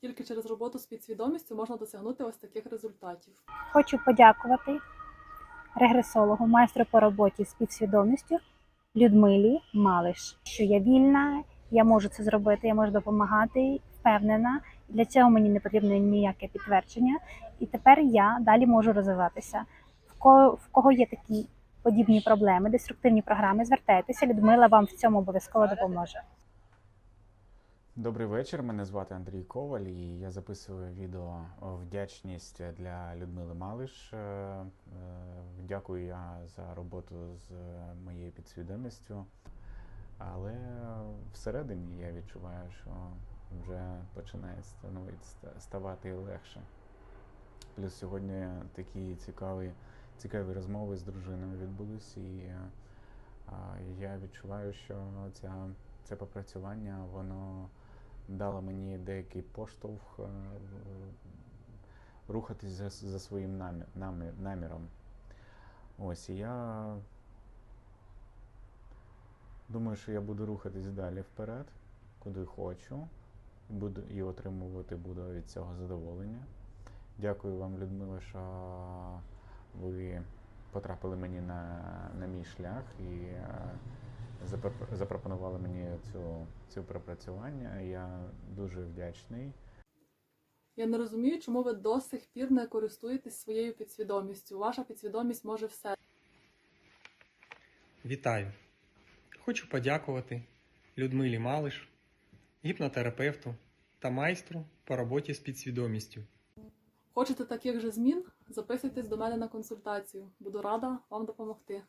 Тільки через роботу з підсвідомістю можна досягнути ось таких результатів. Хочу подякувати регресологу, майстру по роботі з підсвідомістю Людмилі Малиш, що я вільна, я можу це зробити, я можу допомагати, впевнена. Для цього мені не потрібно ніяке підтвердження. І тепер я далі можу розвиватися. В кого, в кого є такі подібні проблеми, деструктивні програми, звертайтеся. Людмила вам в цьому обов'язково допоможе. Добрий вечір. Мене звати Андрій Коваль, і я записую відео вдячність для Людмили Малиш. Е, е, Дякую я за роботу з моєю підсвідомістю. Але всередині я відчуваю, що вже починає ставати легше. Плюс сьогодні такі цікаві, цікаві розмови з дружиною відбулись, і е, я відчуваю, що ця, це попрацювання, воно дало мені деякий поштовх е, рухатись за, за своїм намі, намі, наміром. Ось і я думаю, що я буду рухатись далі вперед, куди хочу, буду і отримувати буду від цього задоволення. Дякую вам, Людмила, що ви потрапили мені на, на мій шлях і е, запропонували мені цю, цю пропрацювання. Я дуже вдячний. Я не розумію, чому ви до сих пір не користуєтесь своєю підсвідомістю. Ваша підсвідомість може все. Вітаю! Хочу подякувати Людмилі Малиш, гіпнотерапевту та майстру по роботі з підсвідомістю. Хочете таких же змін? Записуйтесь до мене на консультацію. Буду рада вам допомогти.